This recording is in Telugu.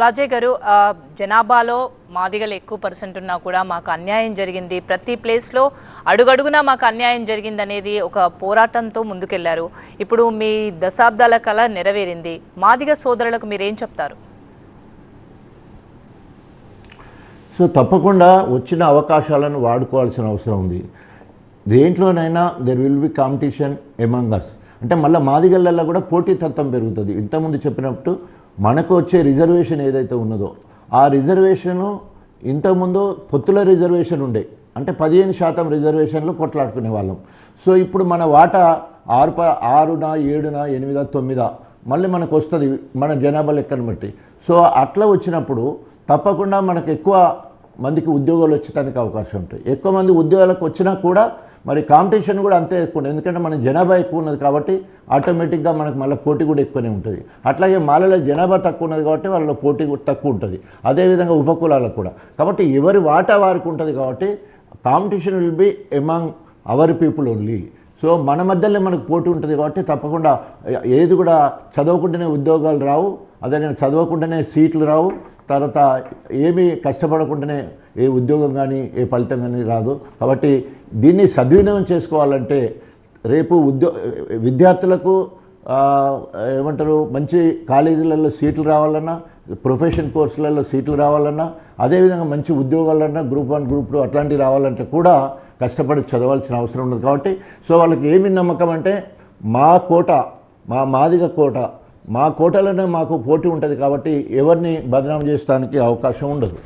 రాజయ్య గారు జనాభాలో మాదిగలు ఎక్కువ పర్సెంట్ ఉన్నా కూడా మాకు అన్యాయం జరిగింది. ప్రతి ప్లేస్లో అడుగడుగునా మాకు అన్యాయం జరిగింది అనేది ఒక పోరాటంతో ముందుకెళ్ళారు. ఇప్పుడు మీ దశాబ్దాల కళ నెరవేరింది. మాదిగ సోదరులకు మీరేం చెప్తారు? సో తప్పకుండా వచ్చిన అవకాశాలను వాడుకోవాల్సిన అవసరం ఉంది. దేంట్లోనైనా there will be competition among us అంటే మళ్ళీ మాదిగళ్ళల్లో కూడా పోటీతత్వం పెరుగుతుంది. ఇంతకుముందు చెప్పినట్టు మనకు వచ్చే రిజర్వేషన్ ఏదైతే ఉన్నదో ఆ రిజర్వేషను ఇంతకుముందు పొత్తుల రిజర్వేషన్ ఉండే అంటే పదిహేను శాతం రిజర్వేషన్లు కొట్లాడుకునే వాళ్ళం. సో ఇప్పుడు మన వాటా ఆరు ప ఆరున ఏడున ఎనిమిదా తొమ్మిదా మళ్ళీ మనకు వస్తుంది మన జనాభా లెక్కను బట్టి. సో అట్లా వచ్చినప్పుడు తప్పకుండా మనకు ఎక్కువ మందికి ఉద్యోగాలు వచ్చేదానికి అవకాశం ఉంటాయి ఎక్కువ మంది ఉద్యోగాలకు వచ్చినా కూడా మరి కాంపిటీషన్ కూడా అంతే ఎక్కువ ఎందుకంటే మన జనాభా ఎక్కువ ఉన్నది కాబట్టి ఆటోమేటిక్గా మనకు మళ్ళీ పోటీ కూడా ఎక్కువనే ఉంటుంది. అట్లాగే మాలలో జనాభా తక్కువ ఉన్నది కాబట్టి వాళ్ళ పోటీ కూడా తక్కువ ఉంటుంది. అదేవిధంగా ఉపకులాలకు కూడా. కాబట్టి ఎవరి వాటా వారికి ఉంటుంది కాబట్టి competition will be among our people only. So మన మధ్యలో మనకు పోటీ ఉంటుంది కాబట్టి తప్పకుండా ఏది కూడా చదవకుండానే ఉద్యోగాలు రావు. అదే చదవకుండానే సీట్లు రావు. తర్వాత ఏమీ కష్టపడకుండానే ఏ ఉద్యోగం కానీ ఏ ఫలితం కానీ రాదు. కాబట్టి దీన్ని సద్వినియోగం చేసుకోవాలంటే రేపు ఉద్యో విద్యార్థులకు ఏమంటారు మంచి కాలేజీలలో సీట్లు రావాలన్నా ప్రొఫెషన్ కోర్సులలో సీట్లు రావాలన్నా అదేవిధంగా మంచి ఉద్యోగాలన్నా గ్రూప్ వన్ గ్రూప్ టూ అట్లాంటివి రావాలంటే కూడా కష్టపడి చదవాల్సిన అవసరం ఉండదు కాబట్టి సో వాళ్ళకి ఏమి నమ్మకం అంటే మా కోట మా మాదిగ కోట మా కోటలోనే మాకు పోటీ ఉంటుంది కాబట్టి ఎవరిని బదనాం చేస్తానికి అవకాశం ఉండదు.